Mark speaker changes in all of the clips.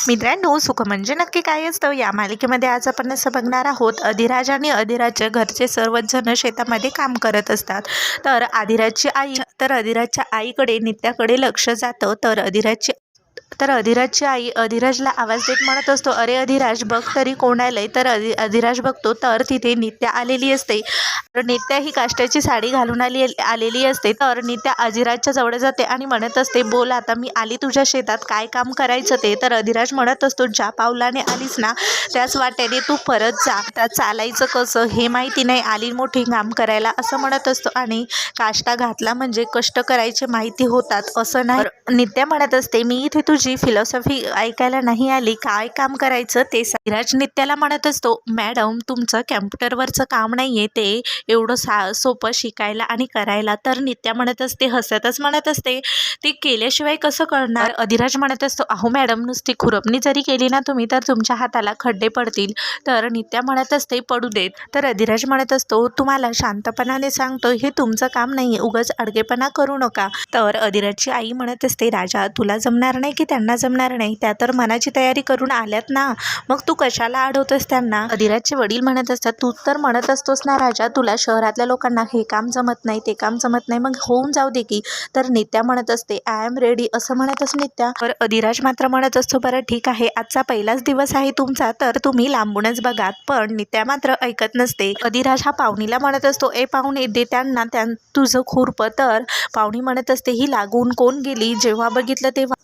Speaker 1: मित्रांनो सुख म्हणजे नक्की काय असतं? या मालिकेमध्ये आज आपण असं बघणार आहोत अधिराज आणि अधिराजच्या घरचे सर्वच जण शेतामध्ये काम करत असतात. तर अधिराजची आई तर अधिराजच्या आईकडे नित्याकडे लक्ष जातं. तर अधिराजची तर अधिराजची आई अधिराजला आवाज देत म्हणत असतो अरे अधिराज बघ तरी कोण आलंय तर अधि अधिराज बघतो तर तिथे नित्या आलेली असते. तर नित्या ही काष्ट्याची साडी घालून आली आलेली असते. तर नित्या अधिराजच्या जवळ जाते आणि म्हणत असते बोल आता मी आली तुझ्या शेतात काय काम करायचं ते? तर अधिराज म्हणत असतो ज्या पावलाने आलीस ना त्याच वाट्याने तू परत जा. आता चालायचं कसं हे माहिती नाही. आली मोठी काम करायला असं म्हणत असतो. आणि काष्टा घातला म्हणजे कष्ट करायचे माहिती होतात असं नाही. नित्या म्हणत असते मी इथे तुझी फिलॉसॉफी ऐकायला नाही आली. काय काम करायचं ते विराज नित्याला म्हणत असतो मॅडम तुमचं कॅम्प्युटरवरचं काम नाही आहे ते. एवढं सा सोपं शिकायला आणि करायला. तर नित्या म्हणत असते हसतच म्हणत असते ते केल्याशिवाय कसं करणार अधिराज म्हणत असतो अहो मॅडम नुसती खुरपणी जरी केली ना तुम्ही तर तुमच्या हाताला खड्डे पडतील. तर नित्या म्हणत असते पडू देत. तर अधिराज म्हणत असतो तुम्हाला शांतपणाने सांगतो हे तुमचं काम नाही आहे उगाच अडगेपणा करू नका. तर अधिराजची आई म्हणत असते राजा तुला जमणार नाही की त्यांना जमणार नाही? त्या तर मनाची तयारी करून आल्यात ना. मग तू कशाला अडवतोस त्यांना? अधिराजचे वडील म्हणत असतात तू तर म्हणत असतोस ना राजा तुला शहरातल्या लोकांना हे काम जमत नाही ते काम जमत नाही मग होऊन जाऊ दे की. तर नित्या म्हणत असते आय एम रेडी असं म्हणतच नित्या. तर अधिराज मात्र म्हणत असतो बरं ठीक आहे आजचा पहिलाच दिवस आहे तुमचा तर तुम्ही लांबूनच बघा पण नित्या मात्र ऐकत नसते. अधिराज हा पाहुणीला म्हणत असतो ए पाहुणे दे त्यांना त्यां तुझं खुरपं तर. पाहुणी म्हणत असते ही लागून कोण गेली? जेव्हा बघितलं तेव्हा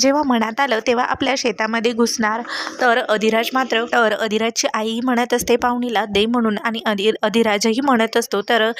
Speaker 1: जेव्हा म्हणत आलं तेव्हा आपल्या शेतामध्ये घुसणार. तर अधिराज मात्र तर अधिराजची आई म्हणत असते पाहुणीला दे म्हणून. आणि अधि अधिराजही म्हणत असतो तर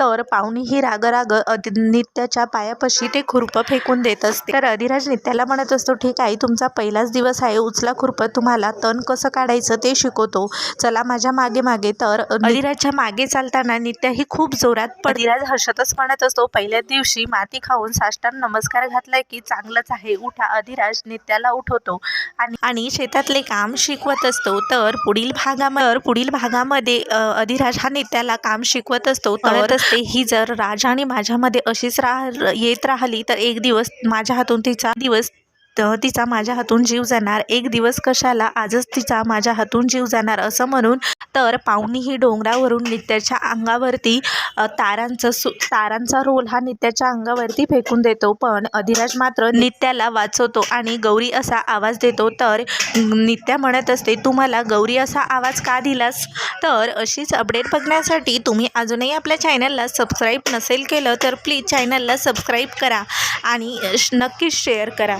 Speaker 1: तर पाहुणी ही राग राग नित्याच्या पायापाशी ते खुरपं फेकून देत असते. तर अधिराज नित्याला म्हणत असतो ठीक आहे तुमचा पहिलाच दिवस आहे उचला खुरपं तुम्हाला तण कसं काढायचं ते शिकवतो. चला माझ्या मागे मागे. तर अधिराजच्या मागे चालताना नित्या ही खूप जोरात अधिराज हर्षतच म्हणत असतो पहिल्या दिवशी माती खाऊन साष्टांग नमस्कार घातला घातलाय की चांगलंच आहे. उठा अधिराज नित्याला उठवतो. आणि आणि शेतातले काम शिकवत असतो. तर पुढील भागामध्ये पुढील भागामध्ये अधिराज हा नित्याला काम शिकवत असतो. तर असते. ही जर राजा आणि माझ्यामध्ये अशीच राह येत राहिली तर एक दिवस माझ्या हातून तिचा दिवस तर तिचा माझ्या हातून जीव जाणार. एक दिवस कशाला आजच तिचा माझ्या हातून जीव जाणार असं म्हणून तर पाहुणी ही डोंगरावरून नित्याच्या अंगावरती तारांचा तारांचं सु तारांचा रोल हा नित्याच्या अंगावरती फेकून देतो. पण अधिराज मात्र नित्याला वाचवतो आणि गौरी असा आवाज देतो तर नित्या म्हणत असते तुम्हाला गौरी असा आवाज का दिलास? तर अशीच अपडेट बघण्यासाठी तुम्ही अजूनही आपल्या चॅनलला सबस्क्राईब नसेल केलं तर प्लीज चॅनलला सबस्क्राईब करा आणि श- नक्कीच शेअर करा.